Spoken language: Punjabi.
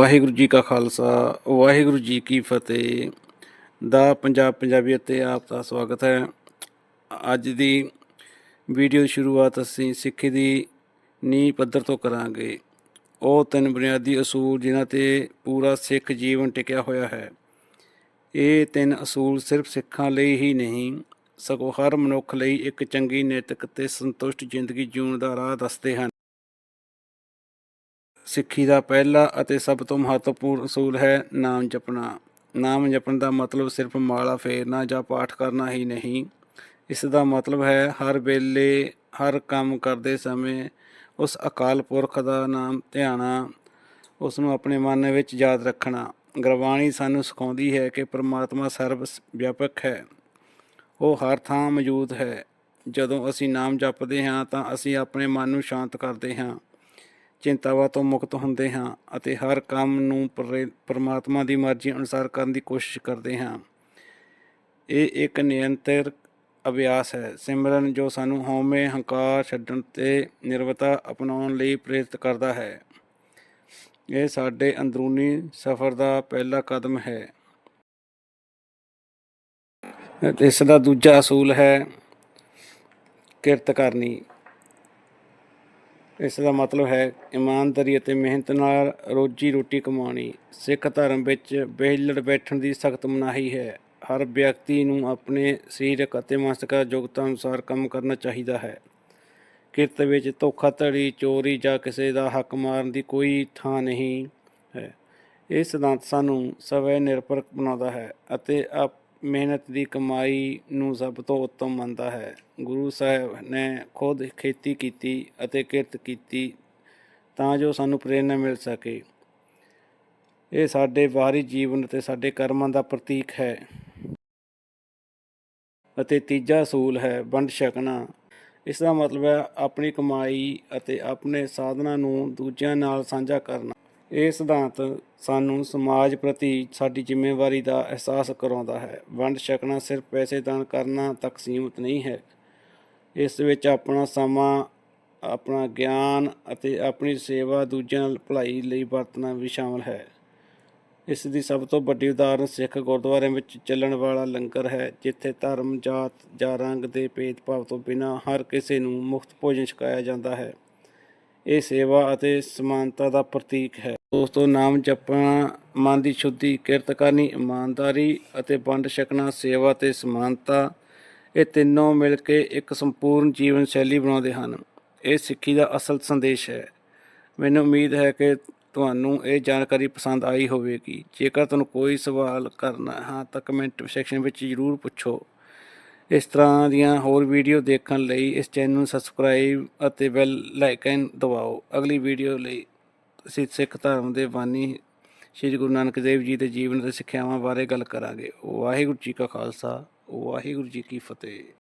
ਵਾਹਿਗੁਰੂ ਜੀ ਕਾ ਖਾਲਸਾ, ਵਾਹਿਗੁਰੂ ਜੀ ਕੀ ਫਤਿਹ। ਦਾ ਪੰਜਾਬ ਪੰਜਾਬੀ ਅਤੇ ਆਪ ਦਾ ਸਵਾਗਤ ਹੈ। ਅੱਜ ਦੀ ਵੀਡੀਓ ਸ਼ੁਰੂਆਤ ਅਸੀਂ ਸਿੱਖੀ ਦੀ ਨੀਂਹ ਪੱਧਰ ਤੋਂ ਕਰਾਂਗੇ। ਉਹ ਤਿੰਨ ਬੁਨਿਆਦੀ ਅਸੂਲ ਜਿਨ੍ਹਾਂ ਤੇ ਪੂਰਾ ਸਿੱਖ ਜੀਵਨ ਟਿਕਿਆ ਹੋਇਆ ਹੈ। ਇਹ ਤਿੰਨ ਅਸੂਲ ਸਿਰਫ ਸਿੱਖਾਂ ਲਈ ਹੀ ਨਹੀਂ, ਸਗੋਂ ਹਰ ਮਨੁੱਖ ਲਈ ਇੱਕ ਚੰਗੀ, ਨੈਤਿਕ ਤੇ ਸੰਤੁਸ਼ਟ ਜ਼ਿੰਦਗੀ ਜਿਉਣ ਦਾ ਰਾਹ ਦੱਸਦੇ ਹਨ। ਸਿੱਖੀ ਦਾ ਪਹਿਲਾ ਅਤੇ ਸਭ ਤੋਂ ਮਹੱਤਵਪੂਰਨ ਅਸੂਲ ਹੈ ਨਾਮ ਜਪਣਾ। ਨਾਮ ਜਪਣ ਦਾ ਮਤਲਬ ਸਿਰਫ ਮਾਲਾ ਫੇਰਨਾ ਜਾਂ ਪਾਠ ਕਰਨਾ ਹੀ ਨਹੀਂ। ਇਸ ਦਾ ਮਤਲਬ ਹੈ ਹਰ ਵੇਲੇ ਹਰ ਕੰਮ ਕਰਦੇ ਸਮੇਂ ਉਸ ਅਕਾਲ ਪੁਰਖ ਦਾ ਨਾਮ ਧਿਆਣਾ, ਉਸ ਨੂੰ ਆਪਣੇ ਮਨ ਵਿੱਚ ਯਾਦ ਰੱਖਣਾ। ਗੁਰਬਾਣੀ ਸਾਨੂੰ ਸਿਖਾਉਂਦੀ ਹੈ ਕਿ ਪ੍ਰਮਾਤਮਾ ਸਰਵ ਵਿਆਪਕ ਹੈ। ਉਹ ਹਰ ਥਾਂ ਮੌਜੂਦ ਹੈ। ਜਦੋਂ ਅਸੀਂ ਨਾਮ ਜਪਦੇ ਹਾਂ ਤਾਂ ਅਸੀਂ ਆਪਣੇ ਮਨ ਨੂੰ ਸ਼ਾਂਤ ਕਰਦੇ ਹਾਂ। ਚਿੰਤਾਵਾਂ ਤੋਂ ਮੁਕਤ ਹੁੰਦੇ ਹਾਂ ਅਤੇ ਹਰ ਕੰਮ ਨੂੰ ਪਰੇ- ਪ੍ਰਮਾਤਮਾ ਦੀ ਮਰਜ਼ੀ ਅਨੁਸਾਰ ਕਰਨ ਦੀ ਕੋਸ਼ਿਸ਼ ਕਰਦੇ ਹਾਂ। ਇਹ ਇੱਕ ਨਿਯੰਤਰ ਅਭਿਆਸ ਹੈ। ਸਿਮਰਨ ਜੋ ਸਾਨੂੰ ਹਉਮੈ ਹੰਕਾਰ ਛੱਡਣ ਤੇ ਨਿਰਵਤਾ ਅਪਣਾਉਣ ਲਈ ਪ੍ਰੇਰਿਤ ਕਰਦਾ ਹੈ। ਇਹ ਸਾਡੇ ਅੰਦਰੂਨੀ ਸਫ਼ਰ ਦਾ ਪਹਿਲਾ ਕਦਮ ਹੈ। ਇਸ ਦਾ ਦੂਜਾ ਅਸੂਲ ਹੈ ਕਿਰਤ ਕਰਨੀ। ਇਸ ਦਾ ਮਤਲਬ ਹੈ ਇਮਾਨਦਾਰੀ ਅਤੇ ਮਿਹਨਤ ਨਾਲ ਰੋਜੀ ਰੋਟੀ ਕਮਾਉਣੀ। ਸਿੱਖ ਧਰਮ ਵਿੱਚ ਵਿਹਲੜ ਬੈਠਣ ਦੀ ਸਖਤ ਮਨਾਹੀ ਹੈ। ਹਰ ਵਿਅਕਤੀ ਨੂੰ ਆਪਣੇ ਸਰੀਰਕ ਅਤੇ ਮਾਨਸਿਕ ਯੋਗਤਾ ਅਨੁਸਾਰ ਕੰਮ ਕਰਨਾ ਚਾਹੀਦਾ ਹੈ। ਕਿਰਤ ਵਿੱਚ ਧੋਖਾਧੜੀ, ਚੋਰੀ ਜਾਂ ਕਿਸੇ ਦਾ ਹੱਕ ਮਾਰਨ ਦੀ ਕੋਈ ਥਾਂ ਨਹੀਂ ਹੈ। ਇਹ ਸਿਧਾਂਤ ਸਾਨੂੰ ਸਵੈ ਨਿਰਭਰ ਬਣਾਉਂਦਾ ਹੈ ਅਤੇ ਆਪ ਮਿਹਨਤ ਦੀ ਕਮਾਈ ਨੂੰ ਸਭ ਤੋਂ ਉੱਤਮ ਮੰਨਦਾ ਹੈ। ਗੁਰੂ ਸਾਹਿਬ ਨੇ ਖੁਦ ਖੇਤੀ ਕੀਤੀ ਅਤੇ ਕਿਰਤ ਕੀਤੀ ਤਾਂ ਜੋ ਸਾਨੂੰ ਪ੍ਰੇਰਨਾ ਮਿਲ ਸਕੇ। ਇਹ ਸਾਡੇ ਬਾਹਰੀ ਜੀਵਨ ਅਤੇ ਸਾਡੇ ਕਰਮਾਂ ਦਾ ਪ੍ਰਤੀਕ ਹੈ। ਅਤੇ ਤੀਜਾ ਅਸੂਲ ਹੈ ਵੰਡ ਛਕਣਾ। ਇਸ ਦਾ ਮਤਲਬ ਹੈ ਆਪਣੀ ਕਮਾਈ ਅਤੇ ਆਪਣੇ ਸਾਧਨਾਂ ਨੂੰ ਦੂਜਿਆਂ ਨਾਲ ਸਾਂਝਾ ਕਰਨਾ। ਇਹ ਸਿਧਾਂਤ ਸਾਨੂੰ ਸਮਾਜ ਪ੍ਰਤੀ ਸਾਡੀ ਜ਼ਿੰਮੇਵਾਰੀ ਦਾ ਅਹਿਸਾਸ ਕਰਾਉਂਦਾ ਹੈ। ਵੰਡ ਛਕਣਾ ਸਿਰਫ ਪੈਸੇ ਦਾਨ ਕਰਨਾ ਤੱਕ ਸੀਮਿਤ ਨਹੀਂ ਹੈ। ਇਸ ਵਿੱਚ ਆਪਣਾ ਸਮਾਂ, ਆਪਣਾ ਗਿਆਨ ਅਤੇ ਆਪਣੀ ਸੇਵਾ ਦੂਜਿਆਂ ਨਾਲ ਭਲਾਈ ਲਈ ਵਰਤਣਾ ਵੀ ਸ਼ਾਮਲ ਹੈ। ਇਸ ਦੀ ਸਭ ਤੋਂ ਵੱਡੀ ਉਦਾਹਰਨ ਸਿੱਖ ਗੁਰਦੁਆਰਿਆਂ ਵਿੱਚ ਚੱਲਣ ਵਾਲਾ ਲੰਗਰ ਹੈ, ਜਿੱਥੇ ਧਰਮ, ਜਾਤ ਜਾਂ ਰੰਗ ਦੇ ਭੇਦਭਾਵ ਤੋਂ ਬਿਨਾਂ ਹਰ ਕਿਸੇ ਨੂੰ ਮੁਫਤ ਭੋਜਨ ਛਕਾਇਆ ਜਾਂਦਾ ਹੈ। ਇਹ ਸੇਵਾ ਅਤੇ ਸਮਾਨਤਾ ਦਾ ਪ੍ਰਤੀਕ ਹੈ। ਦੋਸਤੋ ਨਾਮ ਜਪਣਾ, ਮਨ ਦੀ ਸ਼ੁੱਧੀ ਕਿਰਤ ਕਰਨੀ ਇਮਾਨਦਾਰੀ ਅਤੇ ਵੰਡ ਛਕਣਾ, ਸੇਵਾ ਤੇ ਸਮਾਨਤਾ, ਇਹ ਤਿੰਨੋਂ ਮਿਲ ਕੇ ਇੱਕ ਸੰਪੂਰਨ ਜੀਵਨ ਸ਼ੈਲੀ ਬਣਾਉਂਦੇ ਹਨ। ਇਹ ਸਿੱਖੀ ਦਾ ਅਸਲ ਸੰਦੇਸ਼ ਹੈ। ਮੈਨੂੰ ਉਮੀਦ ਹੈ ਕਿ ਤੁਹਾਨੂੰ ਇਹ ਜਾਣਕਾਰੀ ਪਸੰਦ ਆਈ ਹੋਵੇਗੀ। ਜੇਕਰ ਤੁਹਾਨੂੰ ਕੋਈ ਸਵਾਲ ਕਰਨਾ ਹੈ, ਤਾਂ ਕਮੈਂਟ ਸੈਕਸ਼ਨ ਵਿੱਚ ਜ਼ਰੂਰ ਪੁੱਛੋ। ਇਸ ਤਰ੍ਹਾਂ ਦੀਆਂ ਹੋਰ ਵੀਡੀਓ ਦੇਖਣ ਲਈ ਇਸ ਚੈਨਲ ਨੂੰ ਸਬਸਕ੍ਰਾਈਬ ਅਤੇ ਬੈਲ ਲਾਈਕਨ ਦਬਾਓ। ਅਗਲੀ ਵੀਡੀਓ ਲਈ ਅਸੀਂ ਸਿੱਖ ਧਰਮ ਦੇ ਬਾਨੀ ਸ੍ਰੀ ਗੁਰੂ ਨਾਨਕ ਦੇਵ ਜੀ ਦੇ ਜੀਵਨ ਅਤੇ ਸਿੱਖਿਆਵਾਂ ਬਾਰੇ ਗੱਲ ਕਰਾਂਗੇ। ਵਾਹਿਗੁਰੂ ਜੀ ਕਾ ਖਾਲਸਾ, ਵਾਹਿਗੁਰੂ ਜੀ ਕੀ ਫਤਿਹ।